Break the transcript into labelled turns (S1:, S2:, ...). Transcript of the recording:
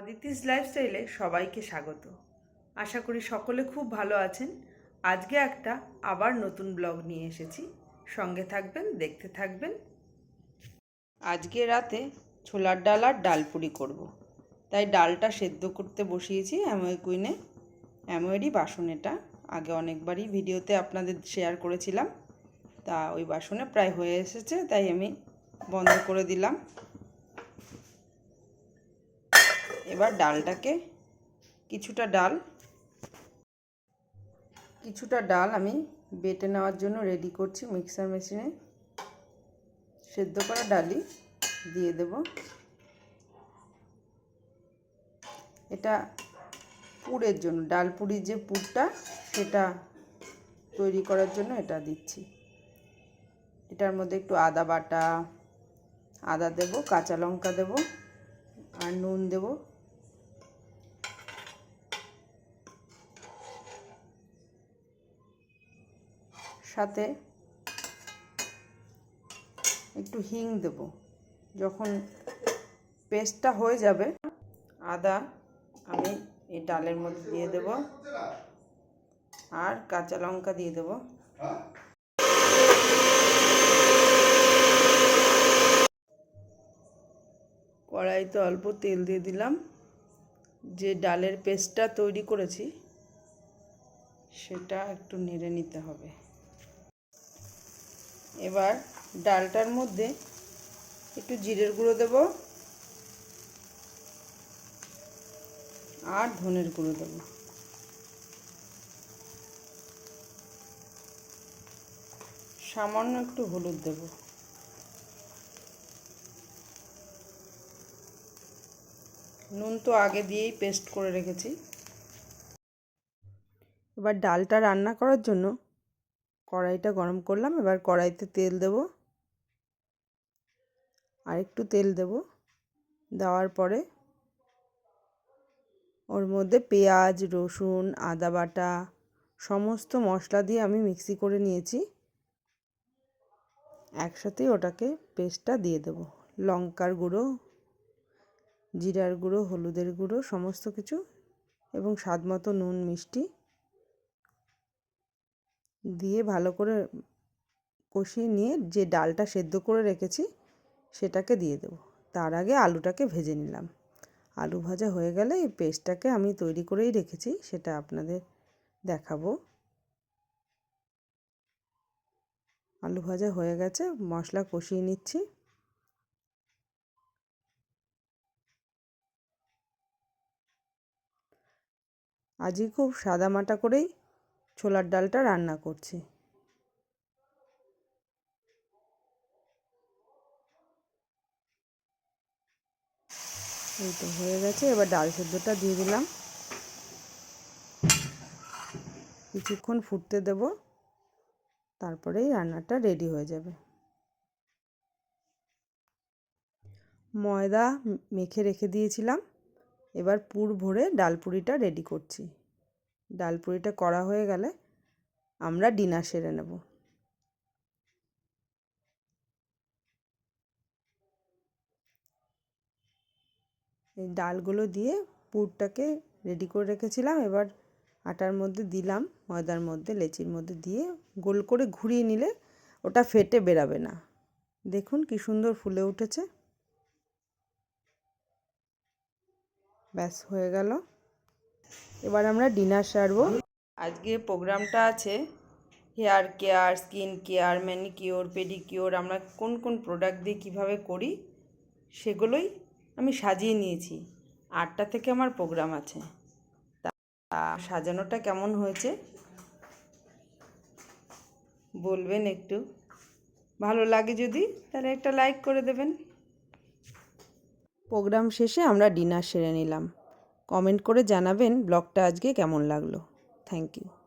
S1: অদিতিস লাইফস্টাইলে সবাইকে স্বাগত। আশা করি সকলে খুব ভালো আছেন। আজকে একটা আবার নতুন ব্লগ নিয়ে এসেছি। সঙ্গে থাকবেন, দেখতে থাকবেন। আজকে রাতে ছোলার ডাল আর ডাল পুরি করব। তাই ডালটা সেদ্ধ করতে বসিয়েছি অ্যামোয় কুইনে। অ্যামোয়েরই বাসন এটা। আগে অনেকবারই ভিডিওতে আপনাদের শেয়ার করেছিলাম। তা ওই বাসনে প্রায় হয়ে এসেছে, তাই আমি বন্ধ করে দিলাম। এবার ডালটাকে কিছুটা ডাল কিছুটা ডাল আমি বেটে নেওয়ার জন্য রেডি করছি মিক্সার মেশিনে সেদ্ধ করা ডালই দিয়ে দেব। এটা পুরের জন্য, ডাল পুরির যে পুরটা সেটা তৈরি করার জন্য এটা দিচ্ছি। এটার মধ্যে একটু আদা বাটা, আদা দেব, কাঁচা লঙ্কা দেব আর নুন দেবো। সাথে একটু হিং দেব। যখন পেস্টটা হয়ে যাবে, আদা আমি এই ডালের মধ্যে দিয়ে দেব। আর কাঁচা লঙ্কা দিয়ে দেব। কড়াইতে অল্প তেল দিয়ে দিলাম। যে ডালের পেস্টটা তৈরি করেছি, সেটা একটু নেড়ে নিতে হবে। এবার ডালটার মধ্যে একটু জিরের গুঁড়ো দেব আর ধনের গুঁড়ো দেব। সামান্য একটু হলুদ দেব। নুন তো আগে দিয়েই পেস্ট করে রেখেছি। এবার ডালটা রান্না করার জন্য কড়াইটা গরম করলাম, এবার কড়াইতে তেল দেব। আর একটু তেল দেব। দেওয়ার পরে ওর মধ্যে পেঁয়াজ, রসুন, আদা বাটা, সমস্ত মশলা দিয়ে আমি মিক্সি করে নিয়েছি। একসাথেই ওটাকে পেস্টটা দিয়ে দেব। লঙ্কার গুঁড়ো, জিরার গুঁড়ো, হলুদের গুঁড়ো, সমস্ত কিছু এবং স্বাদ মতো নুন, মিষ্টি দিয়ে ভালো করে কষিয়ে নিয়ে যে ডালটা সেদ্ধ করে রেখেছি, সেটাকে দিয়ে দেবো। তার আগে আলুটাকে ভেজে নিলাম। আলু ভাজা হয়ে গেলে এই পেস্টটাকে আমি তৈরি করেই রেখেছি, সেটা আপনাদের দেখাবো। আলু ভাজা হয়ে গেছে, মশলা কষিয়ে নিচ্ছি। আজই খুব সাদামাটা করেই ছোলার ডালটা রান্না করছি। এই তো হয়ে গেছে, এবার ডাল সেদ্ধটা দিয়ে দিলাম। কিছুক্ষণ ফুটতে দেব, তারপরেই রান্নাটা রেডি হয়ে যাবে। ময়দা মেখে রেখে দিয়েছিলাম, এবার পুর ভরে ডাল পুরিটা রেডি করছি। ডাল পুরিটা করা হয়ে গেলে আমরা ডিনার সেরে নেব। এই ডালগুলো দিয়ে পুরটাকে রেডি করে রেখেছিলাম, এবার আটার মধ্যে দিলাম, ময়দার মধ্যে, লেচির মধ্যে দিয়ে গোল করে ঘুরিয়ে নিলে ওটা ফেটে বেরাবে না। দেখুন কি সুন্দর ফুলে উঠেছে। ব্যাস হয়ে গেল। এবার আমরা ডিনার সারবো। আজকে প্রোগ্রামটা আছে hair care, skin care, manicure, pedicure, আমরা কোন কোন প্রোডাক্ট দিয়ে কীভাবে করি সেগুলোই আমি সাজিয়ে নিয়েছি। আটটা থেকে আমার প্রোগ্রাম আছে। তা সাজানোটা কেমন হয়েছে বলবেন একটু। ভালো লাগে যদি, তাহলে একটা লাইক করে দেবেন। প্রোগ্রাম শেষে আমরা ডিনার সেরে নিলাম। কমেন্ট করে জানাবেন ব্লগটা আজকে কেমন লাগল। Thank you.